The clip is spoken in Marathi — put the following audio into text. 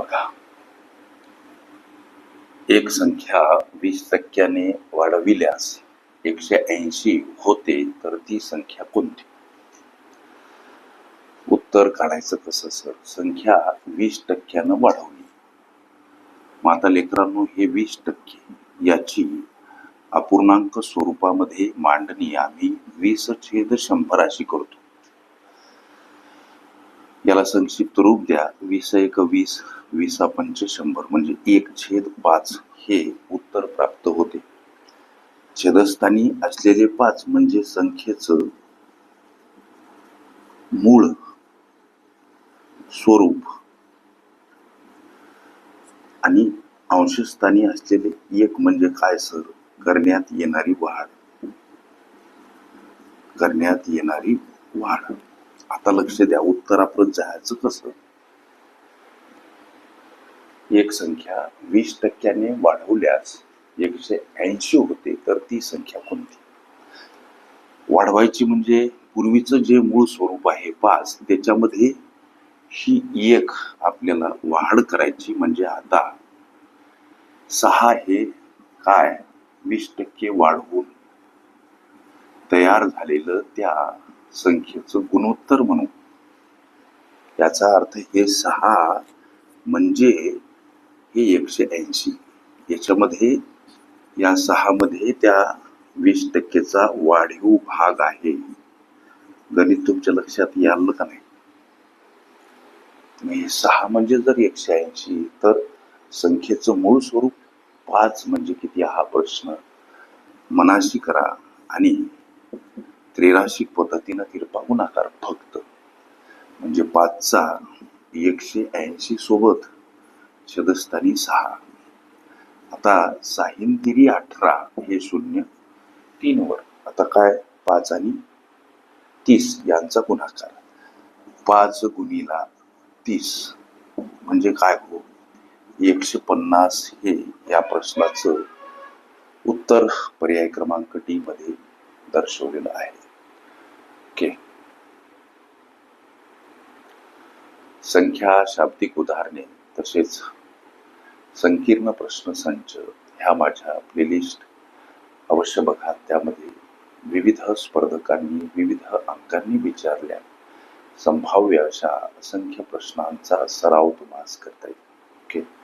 बघा. एक संख्या वीस टक्क्याने वाढविल्यास एकशे ऐंशी होते तर ती संख्या कोणती? उत्तर काढायचं कसं सर? संख्या वीस टक्क्यानं वाढवली. मग आता लेकरांनो हे वीस टक्के याची अपूर्णांक स्वरूपामध्ये मांडणी आम्ही वीस छेद शंभर अशी करतो. त्याला संक्षिप्त रूप द्या. वीस एक वीस वीसा पंच शंभर. म्हणजे एक छेद पाच हे उत्तर प्राप्त होते. छेदस्थानी असलेले पाच म्हणजे संख्येचं मूळ स्वरूप. आणि अंशस्थानी असलेले एक म्हणजे काय सर? करण्यात येणारी वाढ. करण्यात येणारी वाढ. आता लक्ष द्या उत्तरापर्यंत जायचं कसं? एक संख्या वीस टक्क्याने वाढवल्यास एकशे ऐंशी होते तर ती संख्या कोणती? वाढवायची म्हणजे पूर्वीचं जे मूळ स्वरूप आहे पाच त्याच्यामध्ये ही एक आपल्याला वाढ करायची म्हणजे आता सहा हे काय? वीस टक्के वाढवून तयार झालेलं त्या संख्येचं गुणोत्तर म्हणू याचा अर्थ हे सहा म्हणजे हे एकशे ऐंशी. याच्यामध्ये या सहा मध्ये त्या वीस टक्केचा वाढीव भाग आहे. गणित तुमच्या लक्षात यालं का नाही? सहा म्हणजे जर एकशे ऐंशी तर संख्येचं मूळ स्वरूप पाच म्हणजे किती हा प्रश्न. मनाशी करा आणि त्रिराशिक पद्धतीनं तिरपा गुणाकार फक्त. म्हणजे पाचचा एकशे ऐंशी सोबत छदस्थानी सहा. आता साहीन तिरी अठरा हे शून्य तीनवर आता काय? पाच आणि तीस यांचा गुणाकार. पाच गुणीला तीस. म्हणजे काय हो? एकशे पन्नास हे या प्रश्नाचं उत्तर पर्याय क्रमांक टी मध्ये दर्शवलेलं आहे. वाक्य संख्या शाब्दिक उदाहरणे तसेच संकीर्ण प्रश्न संच ह्या माझ्या प्लेलिस्ट अवश्य बघा त्यामध्ये विविध स्पर्धकांनी विविध अंकांनी विचारल्या. संभाव्य अशा असंख्य प्रश्नांचा सराव तुम्हाला करता येईल. ओके